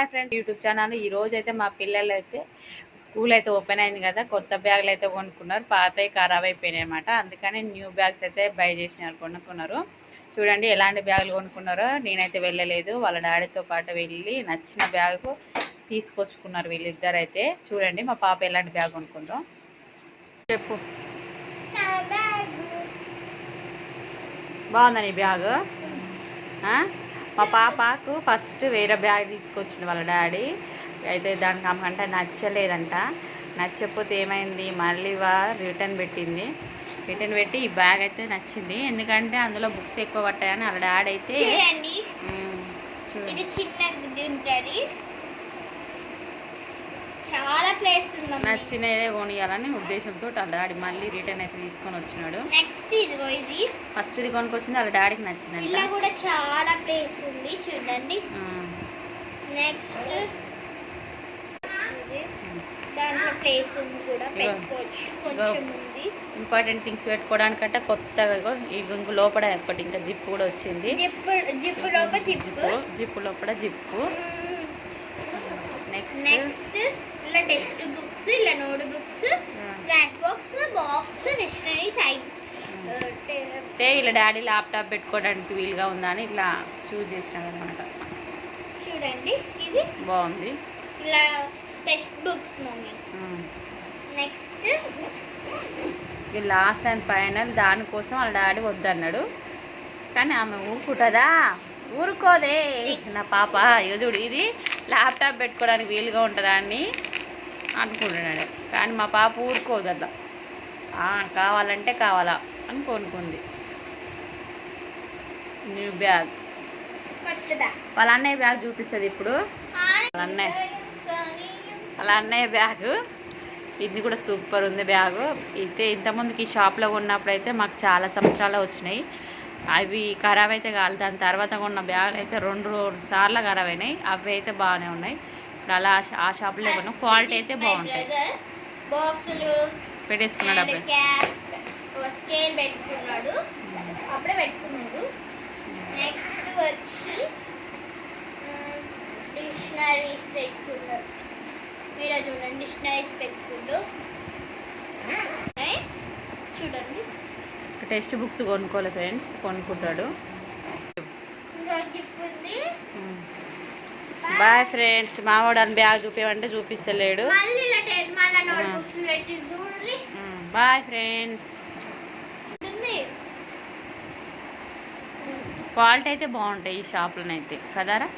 Hi friends YouTube channel ఈ రోజు అయితే మా పిల్లలు అయితే స్కూల్ అయితే ఓపెన్ అయింది కదా కొత్త బ్యాగులు అయితే కొనుక్కున్నారు పాతవి ఖరాబ్ అయిపోయినాయి అనమాట అందుకని న్యూ బ్యాగ్స్ అయితే బై చేసినారు కొనుక్కున్నారు. చూడండి ఎలాంటి బ్యాగులు కొనుక్కున్నారో నేనైతే వెళ్ళలేదు. వాళ్ళ డాడీతో పాటు వెళ్ళి నచ్చిన బ్యాగు తీసుకొచ్చుకున్నారు వీళ్ళిద్దరు అయితే చూడండి మా పాప ఎలాంటి బ్యాగ్ కొనుక్కుందో. చెప్పు. బాగుందని బ్యాగ్? మా పాపకు ఫస్ట్ వేరే బ్యాగ్ తీసుకొచ్చిండు వాళ్ళ డాడీ. అయితే దానికి అమ్మంటే నచ్చలేదంట. నచ్చకపోతే ఏమైంది? మళ్ళీ వా రిటర్న్ పెట్టింది. రిటర్న్ పెట్టి ఈ బ్యాగ్ అయితే నచ్చింది. ఎందుకంటే అందులో బుక్స్ ఎక్కువ పట్టాయని వాళ్ళ డాడీ అయితే చూడండి ఉమ్, చూడు. ఇది చిన్న గుడ్డి ఉంటుంది చాలా ప్లేస్ ఉందమ్మా నచ్చినదే కొనియాలని ఉద్దేశంతో వాళ్ళ డాడీ మళ్ళీ రిటర్న్ అయితే తీసుకొని వచ్చినాడు. నెక్స్ట్ ఇదిగో ఇది. ఫస్ట్ ఇది కొనుక్కొచ్చింది వాళ్ళ డాడీకి నచ్చిందంట. ఇలా కూడా చాలా ప్లేస్ ఉంది చూడండి. నెక్స్ట్ దాంట్లో ప్లేస్ ఉంది కూడా ఇగో. పెట్టుకోవచ్చు కొంచెం ఉంది. ఇంపార్టెంట్ థింగ్స్ పెట్టుకోవడానికంటే కొత్తగా ఇంకో లోపల ఒకటి ఇంకా జిప్ కూడా వచ్చింది. జిప్పు జిప్పు లోపల జిప్పు జిప్పు లోపల జిప్పు. నెక్స్ట్ ఇలా టెక్స్ట్ బుక్స్ ఇలా note books snack box box dictionary side అంటే ఇలా డాడీ ల్యాప్టాప్ పెట్టుకోవడానికి వీలుగా ఉందని ఇట్లా చూస్ చేసినాడు అనమాట చూడండి ఇది బాగుంది. ఇలా టెక్స్ట్ బుక్స్ మమ్మీ. నెక్స్ట్ ఇది లాస్ట్ అండ్ ఫైనల్ దానికోసం వాళ్ళ డాడీ వద్దన్నాడు. కానీ ఆమె ఊరుకుంటుందా? ఊరుకోదే. నా పాప ఇక చూడు ఇది ల్యాప్టాప్ పెట్టుకోవడానికి వీలుగా ఉంటుందా అని అనుకుంటున్నాడు. కానీ మా పాప ఊరుకోదు అట్లా. కావాలంటే కావాలా అని కొనుక్కుంది న్యూ బ్యాగ్. వాళ్ళ అన్నయ్య బ్యాగ్ చూపిస్తుంది ఇప్పుడు. వాళ్ళ అన్నయ్య. వాళ్ళ అన్నయ్య బ్యాగు. ఇది కూడా సూపర్ ఉంది బ్యాగు. అయితే ఇంతకుముందుకి ఈ షాప్లో కొన్నప్పుడు అయితే మాకు చాలా సంవత్సరాలు వచ్చినాయి. అవి ఖరాబ్ అయితే కాదు. దాని తర్వాత కొన్న బ్యాగులు అయితే రెండు సార్లు ఖరాబ్ అయినాయి అవి అయితే బాగానే ఉన్నాయి. ఇప్పుడు అలా ఆ షాప్లో కొన్నాం క్వాలిటీ అయితే బాగుంటాయి. బాక్సులు పెట్టేసుకున్నాడు స్కేల్ పెట్టుకున్నాడు. అప్పుడే పెట్టుకున్నాడు. నెక్స్ట్ వచ్చి డిక్షనరీస్ పెట్టుకున్నాడు. మీరు చూడండి డిక్షనరీస్ పెట్టుకుంటూ. చూడండి. టెక్స్ట్ బుక్స్ కొనుక్కోలే ఫ్రెండ్స్ కొనుక్కుంటాడు. బాయ్ ఫ్రెండ్స్ మావాడు అని బ్యాగ్ చూపించమంటే చూపిస్తలేడు. Boy friends. క్వాలిటీ అయితే బాగుంటాయి ఈ షాప్లోనైతే. కదారా?